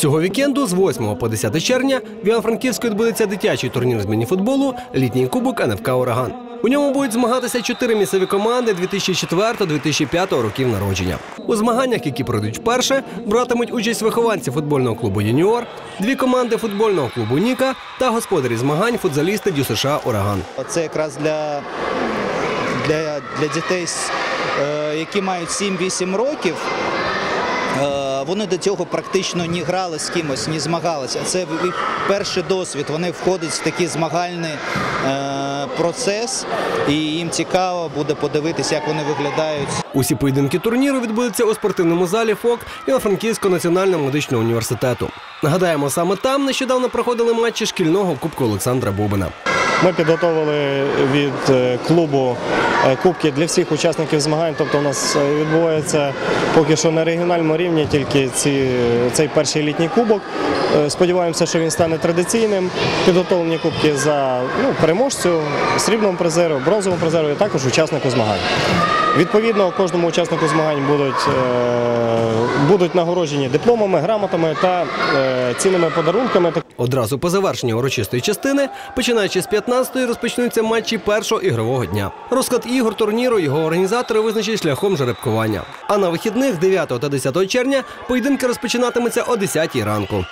Цього вікенду з 8 по 10 червня в Івано-Франківську відбудеться дитячий турнір з мініфутболу Літній кубок НФК Ураган. У ньому будуть змагатися чотири місцеві команди 2004-2005 років народження. У змаганнях, які пройдуть вперше, братимуть участь вихованці футбольного клубу Юніор, дві команди футбольного клубу Ніка та господарі змагань футзалісти Дю США Ураган. Це якраз для, для, для дітей, е, які мають 7-8 років. Вони до цього практично не грали з кимось, не змагалися. Це їх перший досвід. Вони входять в такий змагальний е, процес, і їм цікаво буде подивитися, як вони виглядають Усі поєдинки турніру відбудуться у спортивному залі ФОК Івано-Франківського національного медичного університету. Нагадаємо, саме там нещодавно проходили матчі шкільного кубку Олександра Бубина. Ми підготовили від е, клубу е, кубки для всіх учасників змагань. Тобто у нас е, відбувається поки що на регіональному рівні тільки ці, цей перший літній кубок. Сподіваємося, що він стане традиційним. Підготовлені кубки за ну, переможцю, срібному призеру, бронзовому призеру і також учаснику змагань. Відповідно, кожному учаснику змагань будуть, е, будуть нагороджені дипломами, грамотами та е, цінними подарунками. Одразу по завершенню урочистої частини, починаючи з 15-ї, розпочнуться матчі першого ігрового дня. Розклад ігор турніру його організатори визначать шляхом жеребкування. А на вихідних 9 та 10 червня поєдинки розпочинатимуться о 10 ранку.